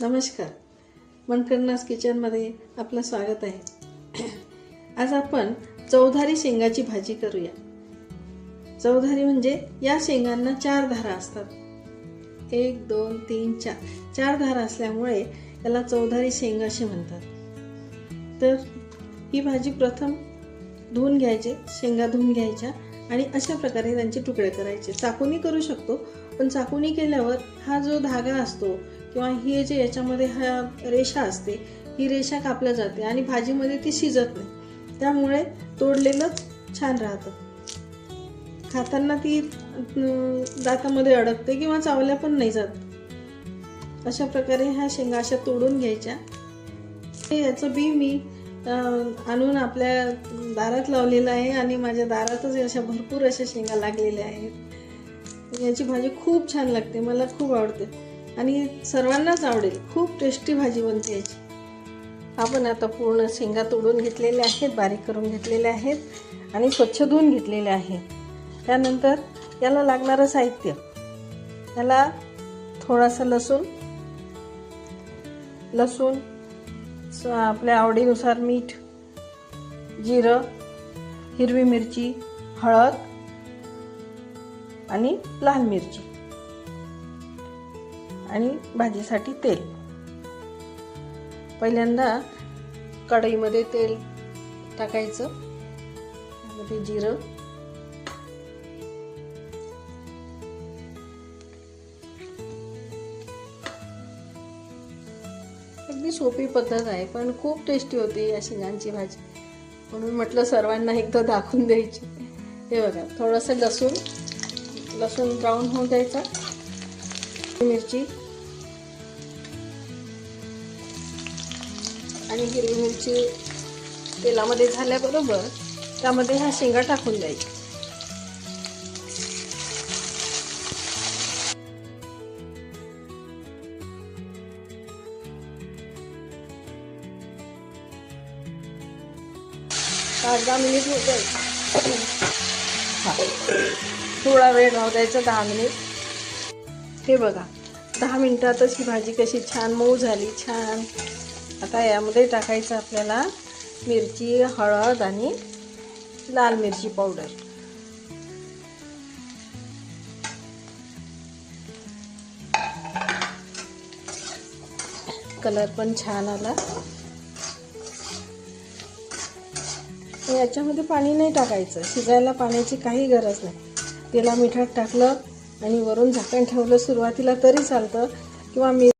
नमस्कार. मनकर्णास किचनमध्ये आपलं स्वागत आहे. आज आपण चौधारी शेंगाची भाजी करूया. चौधारी म्हणजे या शेंगांना चार धारा असतात. एक दोन तीन चार. चार धारा असल्यामुळे याला चौधारी शेंगा असे म्हणतात. तर ही भाजी प्रथम धुवून घ्यायची शेंगा धुवून घ्यायच्या आणि अशा प्रकारे त्यांचे तुकडे करायचे. चाकूनी करू शकतो पण चाकूनी केल्यावर हा जो धागा असतो किंवा ही जे याच्यामध्ये हा रेषा असते ही रेषा कापल्या जाते आणि भाजीमध्ये ती शिजत नाही. त्यामुळे तोडलेलं छान राहतं. खाताना ती दातामध्ये अडकते किंवा चावल्या पण नाही जात. अशा प्रकारे ह्या शेंगा अशा तोडून घ्यायच्या. हे याचं बी मी आणून आपल्या दारात लावलेलं आहे आणि माझ्या दारातच अशा भरपूर अशा शेंगा लागलेल्या आहेत. याची भाजी खूप छान लागते मला खूप आवडते. आणि सर्वांनाच आवडेल. खूप टेस्टी भाजी बनते याची. आपण आता पूर्ण शेंगा तोडून घेतलेल्या आहेत बारीक करून घेतलेल्या आहेत आणि स्वच्छ धुवून घेतलेल्या आहेत. त्यानंतर याला लागणारं साहित्य. याला थोडासा लसूण लसूण स- आपल्या आवडीनुसार मीठ जिरं हिरवी मिरची हळद आणि लाल मिरची. आणि भाजीसाठी तेल. पहिल्यांदा कढईमध्ये तेल टाकायचं. त्यामध्ये जिरं. अगदी सोपी पद्धत आहे पण खूप टेस्टी होती या शेंगांची भाजी. म्हणून म्हटलं सर्वांना एकदा दाखवून द्यायची. हे बघा थोडंसं लसूण लसूण ब्राऊन होऊन द्यायचा. मिरची आणि हिरवी मिरची तेलामध्ये झाल्याबरोबर त्यामध्ये ह्या शेंगा टाकून द्यायच्या पाच दहा मिनिट होत थोडा वेळ राहू द्यायचा दहा मिनिट. हे बघा दहा मिनटातच ही भाजी कशी छान मऊ झाली छान. आता यामध्ये टाकायचं आपल्याला मिरची हळद आणि लाल मिरची पावडर. कलर पण छान आला. याच्यामध्ये पाणी नाही टाकायचं शिजायला पाण्याची काही गरज नाही. तेला मिठात टाकलं आणि वरून झाकण ठेवलं सुरुवातीला तरी चालतं. किंवा मी